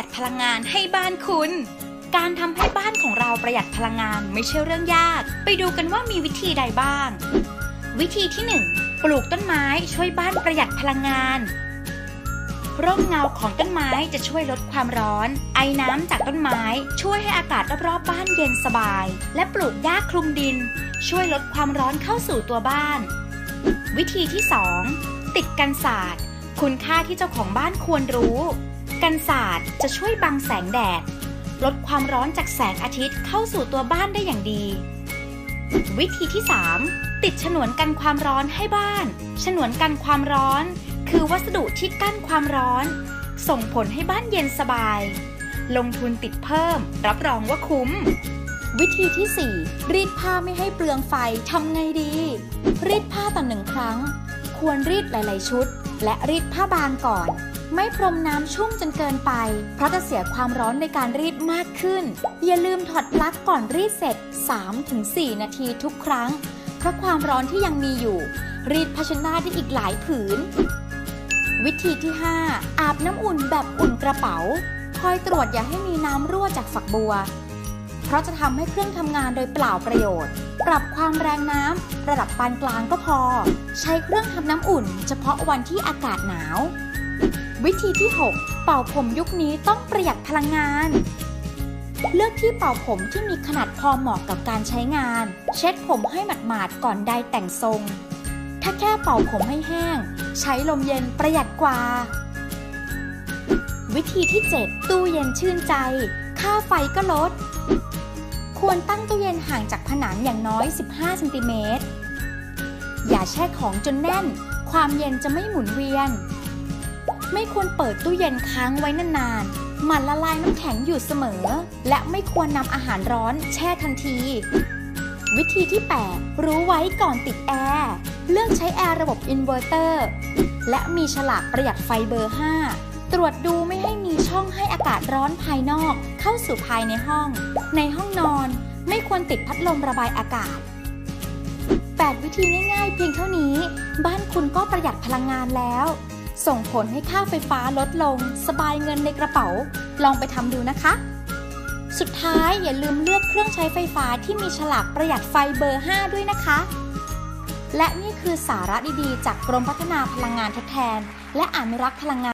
ยัดพลังงานให้บ้านคุณ การทำให้บ้านของเราประหยัดพลังงานไม่ใช่เรื่องยาก ไปดูกันว่ามีวิธีใดบ้าง วิธีที่ 1 ปลูกต้นไม้ช่วยบ้านประหยัดพลังงาน ร่มเงาของต้นไม้จะช่วยลดความร้อน ไอน้ำจากต้นไม้ช่วยให้อากาศรอบๆบ้านเย็นสบาย และปลูกหญ้าคลุมดิน ช่วยลดความร้อนเข้าสู่ตัวบ้าน วิธีที่ 2 ติดกันศาสตร์ คุณค่าที่เจ้าของบ้านควรรู้ กันศาสตร์จะช่วยบังแสงแดด ลดความร้อนจากแสงอาทิตย์เข้าสู่ตัวบ้านได้อย่างดี วิธีที่ 3 ติดฉนวนกันความร้อนให้บ้าน ฉนวนกันความร้อน คือวัสดุที่กั้นความร้อน ส่งผลให้บ้านเย็นสบาย ลงทุนติดเพิ่ม รับรองว่าคุ้ม วิธีที่ 4 รีดผ้าไม่ให้เปลืองไฟทำไงดี รีดผ้าต่อหนึ่งครั้ง ควรรีดหลาย ๆ ชุด และรีดผ้าบางก่อน ไม่พรมน้ำชุ่มจนเกินไป เพราะจะเสียความร้อนในการรีดมากขึ้น อย่าลืมถอดปลั๊กก่อนรีดเสร็จ 3-4 นาทีทุกครั้ง เพราะความร้อนที่ยังมีอยู่ รีดภาชนะได้อีกหลายผืน วิธีที่ 5 อาบน้ำอุ่นแบบอุ่นกระเป๋า คอยตรวจอย่าให้มีน้ำรั่วจากฝักบัว เพราะจะทำให้เครื่องทำงานโดยเปล่าประโยชน์ ปรับความแรงน้ำระดับปานกลางก็พอ ใช้เครื่องทำน้ำอุ่น เฉพาะวันที่อากาศหนาว วิธีที่ 6 เป่าผมยุคนี้ต้องประหยัดพลังงาน เลือกที่เป่าผมที่มีขนาดพอเหมาะกับการใช้งาน เช็ดผมให้หมาดๆก่อนใดแต่งทรง ถ้าแค่เป่าผมให้แห้ง ใช้ลมเย็นประหยัดกว่า วิธีที่ 7 ตู้เย็นชื่นใจ ค่าไฟก็ลด ควรตั้งตู้เย็นห่างจากผนังอย่างน้อย 15เซนติเมตรอย่าแช่ของจนแน่น ความเย็นจะไม่หมุนเวียน ไม่ควรเปิดตู้เย็นค้างไว้นานๆ หมันละลายน้ำแข็งอยู่เสมอ และไม่ควรนำอาหารร้อนแช่ทันที วิธีที่ 8 รู้ไว้ก่อนติดแอร์เลือกใช้แอร์ระบบอินเวอร์เตอร์และมีฉลากประหยัดไฟเบอร์ 5 ตรวจดูไม่ให้มีช่องให้อากาศร้อนภายนอก เข้าสู่ภายในห้อง ในห้องนอนไม่ควรติดพัดลมระบายอากาศ 8 วิธีง่ายๆ เพียงเท่านี้ บ้านคุณก็ประหยัดพลังงานแล้ว ส่งผลให้ค่าไฟฟ้าลดลง สบายเงินในกระเป๋า ลองไปทำดูนะคะ สุดท้ายอย่าลืมเลือกเครื่องใช้ไฟฟ้าที่มีฉลากประหยัดไฟเบอร์ 5 ด้วยนะคะ และนี่คือสาระดีๆ จากกรมพัฒนาพลังงานทดแทน และอนุรักษ์พลังงาน